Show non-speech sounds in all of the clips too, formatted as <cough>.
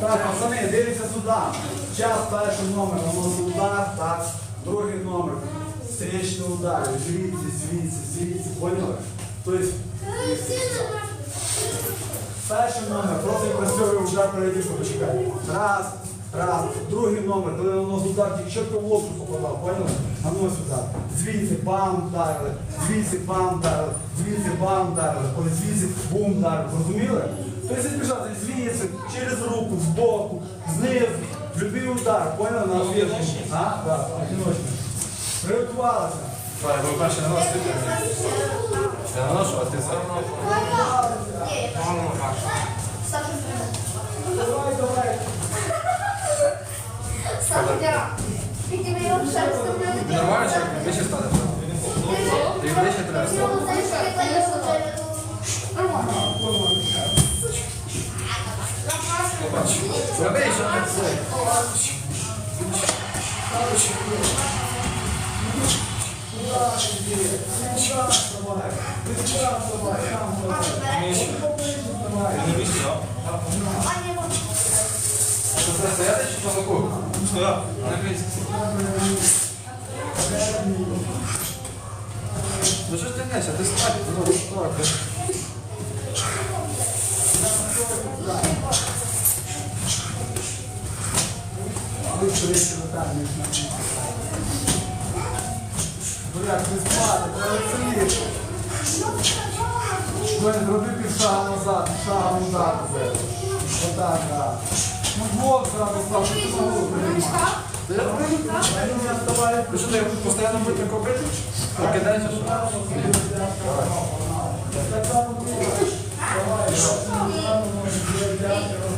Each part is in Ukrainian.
Так, пацани, дивіться сюди. Час перший номер, наносить удар, так. Другий номер. Встречний удар. Звідси, звідси, звідси. Поняли? Тобто, перший номер, просто красивий удар перейдіть, почекай. Раз, раз. Другий номер, коли наносить удар, тільки чітко в лобку попадав, поняли? Наносить удар. Звідси бам вдарили, звідси бам вдарили, звідси бам вдарили, звідси бум вдарили. Розуміли? Тобто збіжати звідси, через руку, збоку, знизу, любий удар, поняли? На ответку. А? Так, одиночний. Приготувалися. Давай, ви перше наносите. Я наношу, а ти сам. Давай, давай. Тобі нормально, що як вище стане? Ти вище треба стати. Зроби, що не це. Що це стояти чи по боку? Стояти. На місці. Ну що ж ти гнешся? Ти спать, ну, так. Лучше речі руками. Буряк, не спати, треба сидіти. Мене зроби пів шага назад, шага назад. Отак, так. Ну, двох зразу став, що ти на голову приймаєш. Ти? Не вставай. Ви що, ти постійно місці підіймай. Робити коли ударить. але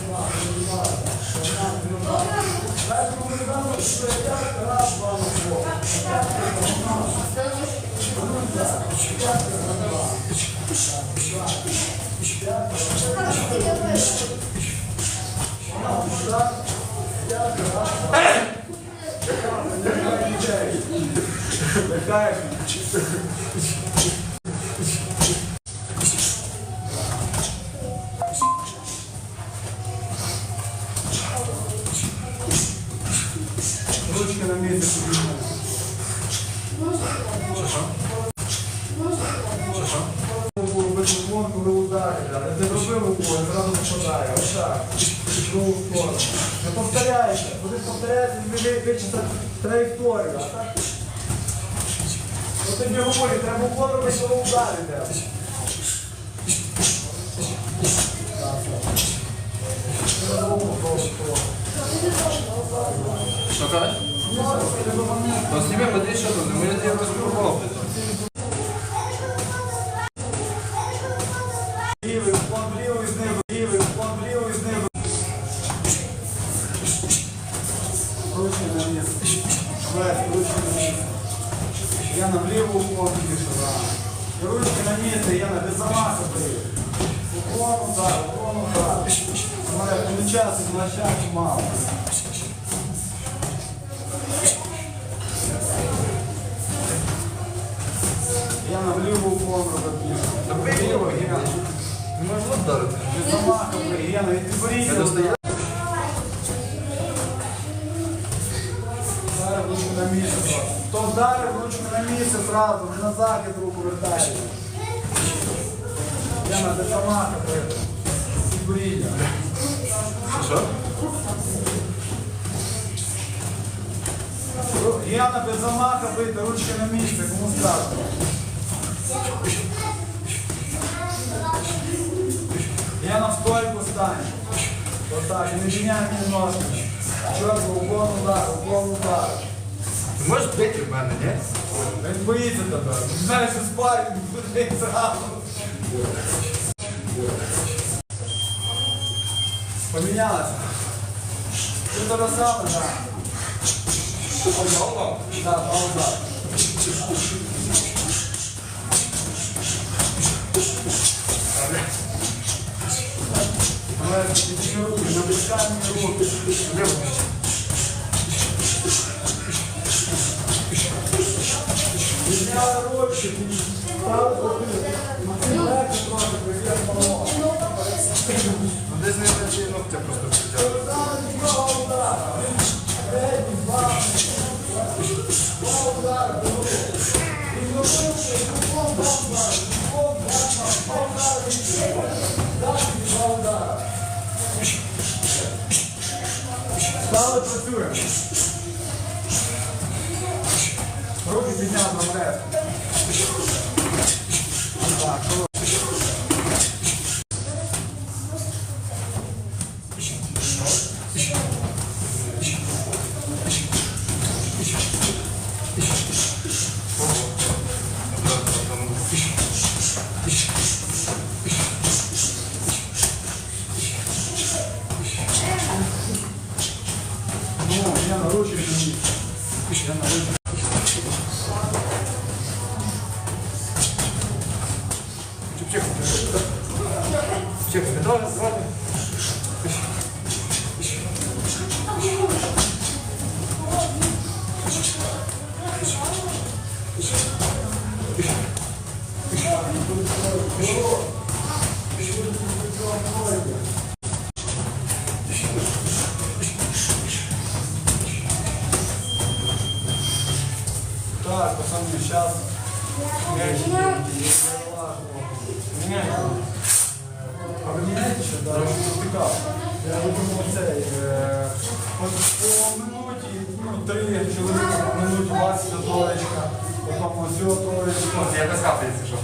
Ти зробив уклон, зразу попадає. Ось так. Другу сторону. Не повторяйся. Будеш повторяти, вичисти траєкторію. а так? Тобі говорю, треба було робити, коли ударити. Що? То зніми, подивись, що. Ми я. Вліву уклон робив. Добре, ліво, Не можна вдарити. Без замаха бив, я на місце. Хто вдарив ручку на місце зразу, не на захід руку вертає. Я на десамаха бив. Відборіння. Що? Яна без замаха бити, ручки на місце, кому страшно. Яна в стойку стань. Отак, не міняй мені ножки. Чорно, уклон удар, уклон удар. Ти можеш бити в мене, ні? Він боїться тебе. Знаєш, спарінг буде зразу. Помінялася. Ти то саме, так. Так, пауза. Але підійми руки, набискай руки. Підняли руки, стали руки. Легше трохи, привіт. Ну, Десь не чи ногтя просто притягнути? Стали працюємо. Руки підняв на Так, Так, пацаны, сейчас. А ви міняєте ще? Да, пікап. Я думав, це е, по минуті, ну, три чоловіка, по минуті 20 троєчка, потім ось троєчка. Я без хати, що.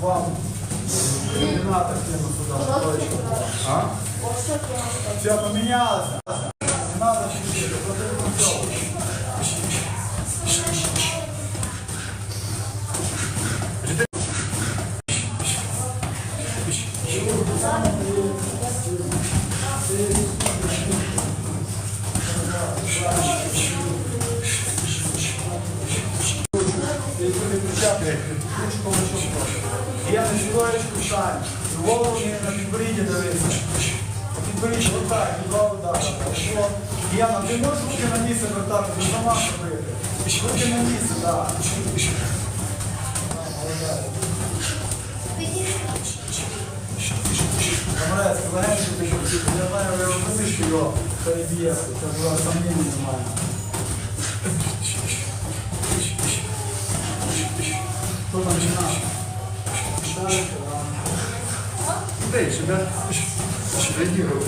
Вам координатор кину сюди? Все, помінялося. Не надо чистити, потрібно все. Якщо не. Я на щелочку встань. Голову не на підборідді дивися. Підборідді отак, два удари. Що? Яна, ти можеш руки на місце вертати, ти сама робити. Руки на місце, так. Камарець, легенько. Я знаю, ви розумієте, що його переб'є. Це було сомнення немає. Хто там починав? Дальше, да. Дай себя. Реагирую.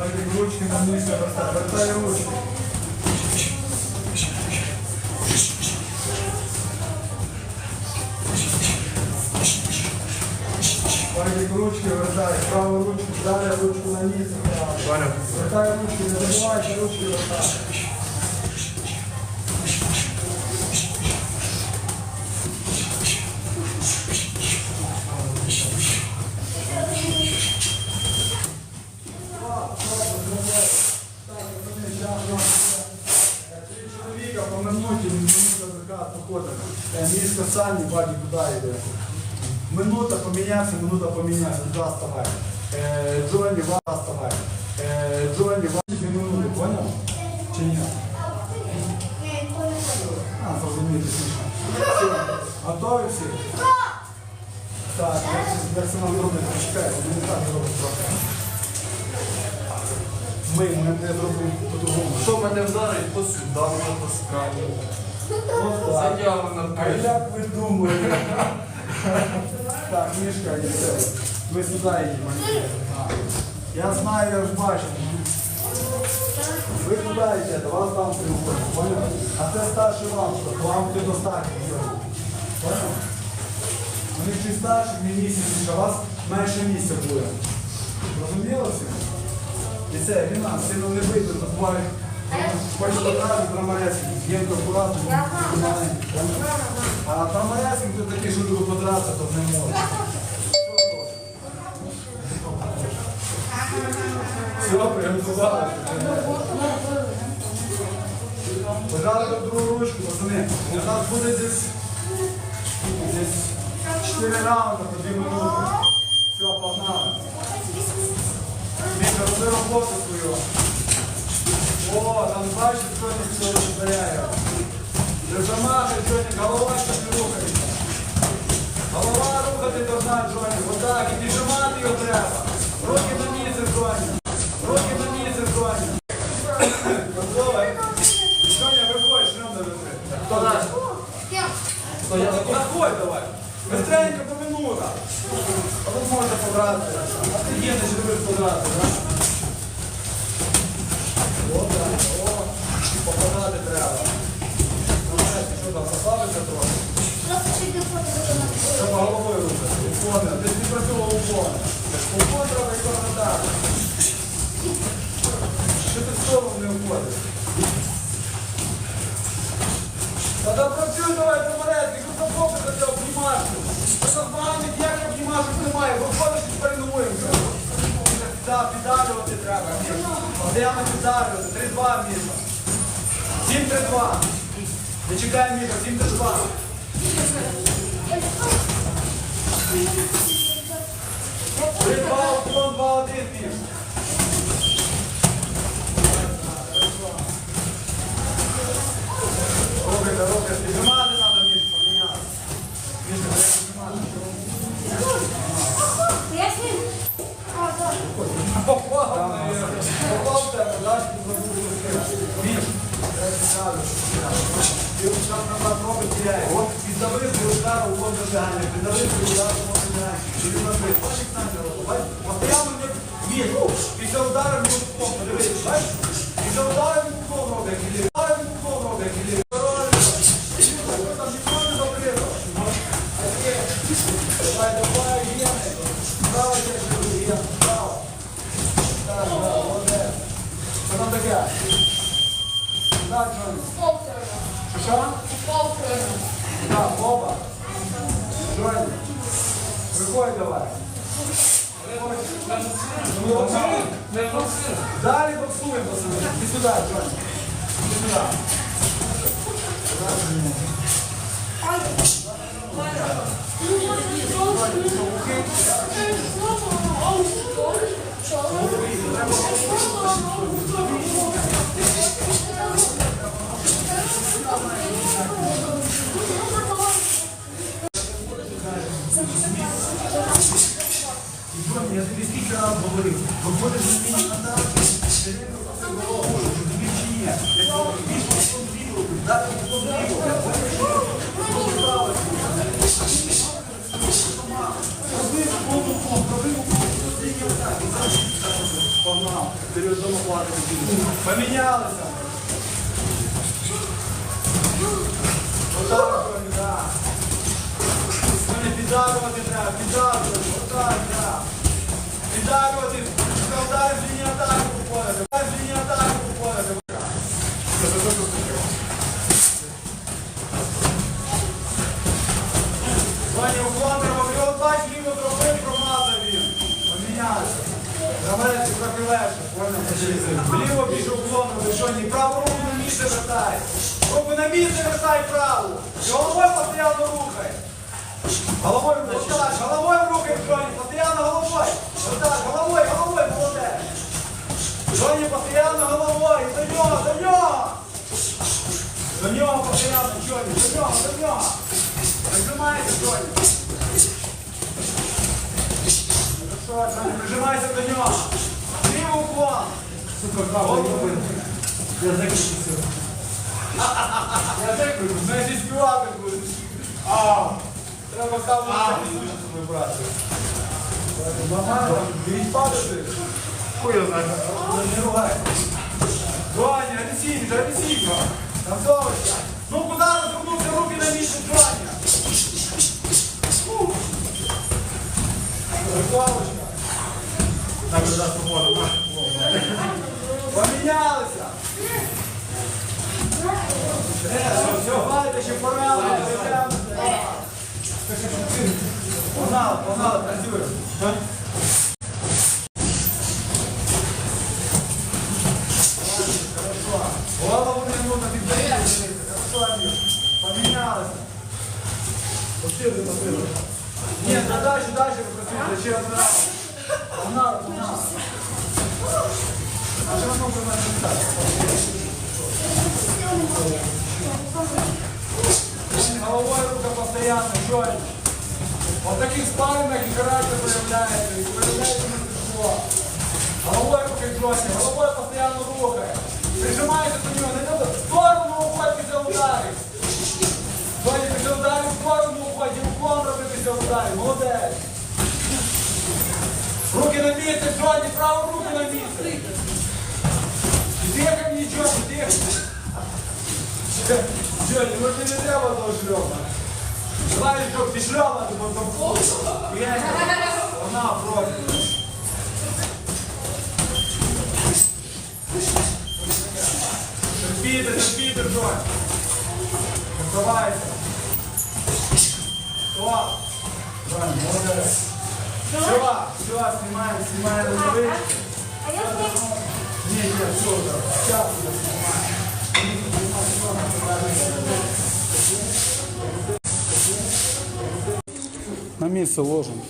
Ой, ручки на місце поставь. Вертай ручки. Ручки вертай. Праву ручку, далі ручку на. Валя. Вертай ручки, не забувайте ручки вертай. Три чоловіка по минуті, минута закат походить. Мішка Сані, баді куди йде. Минута помінявся, минута помінявся, два ставай. Е, Джонні, два ставай. Е, Джонні, два дві минути, поняв? Чи ні? А, зрозуміти смішно. Все, готові всі? Так, як це нам зробити? Почекай, не так зробити трохи. Ми, ми не зробимо по-другому. Що мене вдарить, то сюди, воно то справді. От так. Заяву на А як ви думаєте? <laughs> Так, Мішка, йдете. Ви сюди йдіть. Я знаю, я ж бачу. Ви куди йдете? Вас там приходять. А це старший вам, що вам ти достатньо. Понял? Них чуть старший, не місяць, у вас менше місця буде. Розуміло всі? І це, він нас сильно не вийде, то буває. Хоче одразу трамарецький, єнко акуратно, маленький. А трамарецький то такий, що любить то не може. Все, приготували. Пожали до другу ручку, пацани. У нас буде десь, десь 4 раунди по 2 минути. Все, погнали. роботу свою. О, там бачиш, сьогодні все роздаряє. Ти замахай, сьогодні голова ще не рухається. Голова рухати должна, Джоні. Отак, і піджимати його треба. Руки на місце, Джоні. Руки на місце, Джоні. Готовий? Джоні, виходь, шлем не витри. Хто наш? Хто я такий? Заходь давай. Быстренько по минута. А тут можна подрати. А ти є, не любиш подрати, да? О, так, о, попадати треба. Ну, знаєш, що там, послабиться трохи? Треба головою рухати. Ти ж не працював уклон. Уклон треба і контратак. Що ти в сторону не уходиш? Та да працюй давай, тут фокус на цього обнімашку. Та нормально, ніяких обнімашок немає, виходиш і перенуємо. Так, піддавлювати треба. Постоянно піддавлювати. 3-2 міша. 7-3-2. Не чекай міша, 7-3-2. 3-2, уклон 2-1 міш. Руки, да, руки, піджимати треба, Міш, поміняти. Міша, треба піджимати. Попав, наверное. Попав в тебе, да, що забув руки. Міш, треба піджати. Ти удар назад ноги теряє. От піддавив свій удар у кон досягання. Піддавив свій удар у кон досягання. І він накрив. Бачиш, Саня, бачиш? Постоянно Міш, після удару він в кому, дивись, бачиш? Після удару він уклон робить, як іде. Удару він уклон робить, як іде. Там ніхто не закрито. Давай, давай, Єни. Право, Єни, Єни, право. Так, да, молодець. Що там таке? Так, Джоні. Що? Так, Боба. Джоні. Виходь давай. Ну, боксуй. Не боксируй. Далі боксуємо, пацани. Іди сюди, Джоні. Іди сюди. Джоні, я тобі скільки раз говорив. Виходиш на мені на так, все время просто що тобі чи фон, роби повну стільки отак. і зараз так. Помінялися. Отак, так. Мене піддарувати треба, піддарувати, отак, так. Піддарувати, це удари з лінії атаки виходити, удари з лінії атаки виходити. Ваня, уклон бач, ліво зробив, промазав він. Помінявся. Гравець ви що, ні праву руку на місце вертай. Руку вертай праву. І головою постійно рухай. Головой отак, До нього, до нього. Прижимайся, Джоні. Хорошо, Джоні, прижимайся до нього. Лівий уклон. Сука, правда, Я закрутився. Я закрутився, значить співати будеш. А. Треба камеру не брати. Нормально, беріть падати. Хуй знає. Не ругай. Агресивно, агресивно. Концовочка. Ну куди місце Доня? Рукавочка. Так, зараз поможемо. Помінялися. Все, ще порали. Погнали, погнали, працюємо. Хорошо. Голову не можна підберіть. Хорошо, Амір. Помінялися. Посилили, посилили. Ні, далі, далі ви працюєте, ще раз. Погнали, так? Головой рука постоянно, четко. Вот таких спарринах и характер проявляется, и проявляется мастерство. Головой рука четко, головой постоянно рухай. Прижимайся до нее, не надо в сторону уходь після ударів. Тоді після ударів в сторону уходь, і уклон роби після ударів. Молодець. Руки на місце, Джоні, праву руку на місце. Дихай нічого, дихай. Джоні, ну тобі не треба того шльома. Давай, щоб ти шльома, ти потім Вона проти. Терпіти, терпіти, Джоні. Давайте. Стоп. Джоні, молодець. Все, все, снимаем, снимаем рукавички. А я. Не, не, все, да. Сейчас я снимаем. На місце ложимо.